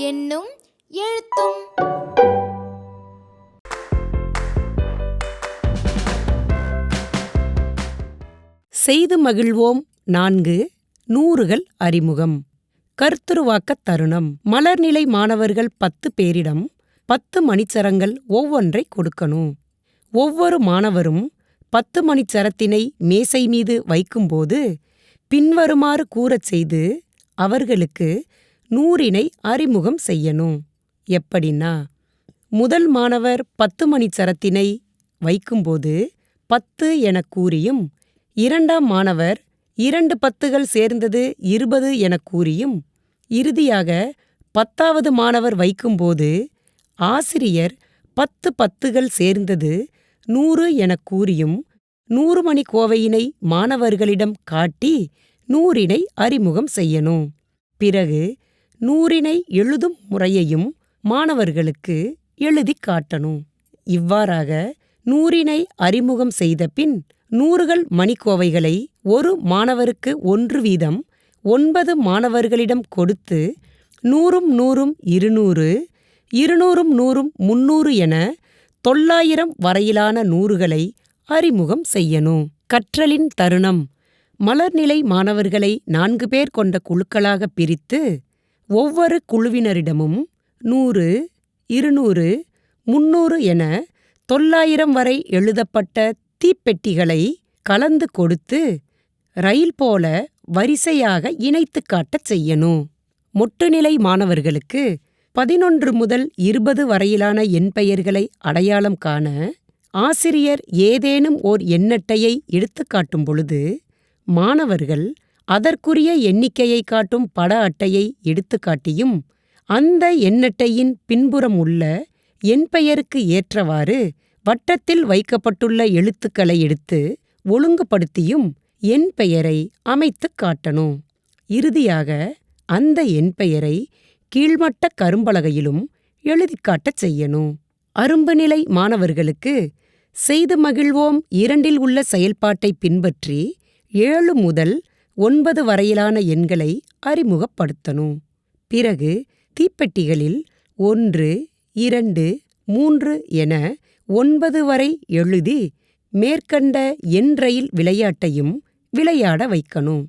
என்னும் எழுத்தும். செய்து மகிழ்வோம். நான்கு நூறுகள் அறிமுகம். கருத்துருவாக்க தருணம். மலர்நிலை மாணவர்கள் பத்து பேரிடம் பத்து மணிச்சரங்கள் ஒவ்வொன்றை கொடுக்கணும். ஒவ்வொரு மாணவரும் பத்து மணிச்சரத்தினை மேசை மீது வைக்கும்போது பின்வருமாறு கூறச் செய்து அவர்களுக்கு நூறினை அறிமுகம் செய்யணும். எப்படின்னா முதல் மாணவர் பத்து மணிச்சரத்தினை வைக்கும்போது பத்து எனக் கூறியும் இரண்டாம் மாணவர் இரண்டு பத்துகள் சேர்ந்தது இருபது எனக் கூறியும் இறுதியாக பத்தாவது மாணவர் வைக்கும்போது ஆசிரியர் பத்து பத்துகள் சேர்ந்தது நூறு எனக் கூறியும் நூறு மணி கோவையினை மாணவர்களிடம் காட்டி நூறினை அறிமுகம் செய்யணும். பிறகு நூறினை எழுதும் முறையையும் மாணவர்களுக்கு எழுதிக் காட்டணும். இவ்வாறாக நூறினை அறிமுகம் செய்தபின் நூறுகள் மணிக்கோவைகளை ஒரு மாணவருக்கு ஒன்று வீதம் ஒன்பது மாணவர்களிடம் கொடுத்து நூறும் நூறும் இருநூறு இருநூறும் நூறும் முன்னூறு என தொள்ளாயிரம் வரையிலான நூறுகளை அறிமுகம் செய்யணும். கற்றலின் தருணம். மலர்நிலை மாணவர்களை நான்கு பேர் கொண்ட குழுக்களாக பிரித்து ஒவ்வொரு குழுவினரிடமும் நூறு இருநூறு முன்னூறு என தொள்ளாயிரம் வரை எழுதப்பட்ட தீப்பெட்டிகளை கலந்து கொடுத்து ரயில் போல வரிசையாக இணைத்துக் காட்டச் செய்யணும். முட்டுநிலை மாணவர்களுக்கு பதினொன்று முதல் இருபது வரையிலான எண் பெயர்களை அடையாளம் காண ஆசிரியர் ஏதேனும் ஓர் எண்ணட்டையை எடுத்துக்காட்டும் பொழுது மாணவர்கள் அதற்குரிய எண்ணிக்கையை காட்டும் பட அட்டையை எடுத்துக்காட்டியும் அந்த எண்ணட்டையின் பின்புறம் உள்ள என் பெயருக்கு ஏற்றவாறு வட்டத்தில் வைக்கப்பட்டுள்ள எழுத்துக்களை எடுத்து ஒழுங்குபடுத்தியும் என் பெயரை அமைத்துக் காட்டணும். இறுதியாக அந்த என் பெயரை கீழ்மட்ட கரும்பலகையிலும் எழுதிக்காட்டச் செய்யணும். அரும்புநிலை மாணவர்களுக்கு செய்து மகிழ்வோம் இரண்டில் உள்ள செயல்பாட்டை பின்பற்றி ஏழு முதல் ஒன்பது வரையிலான எண்களை அறிமுகப்படுத்தணும். பிறகு தீப்பெட்டிகளில் ஒன்று இரண்டு மூன்று என ஒன்பது வரை எழுதி மேற்கண்ட என் ரயில் விளையாட்டையும் விளையாட வைக்கணும்.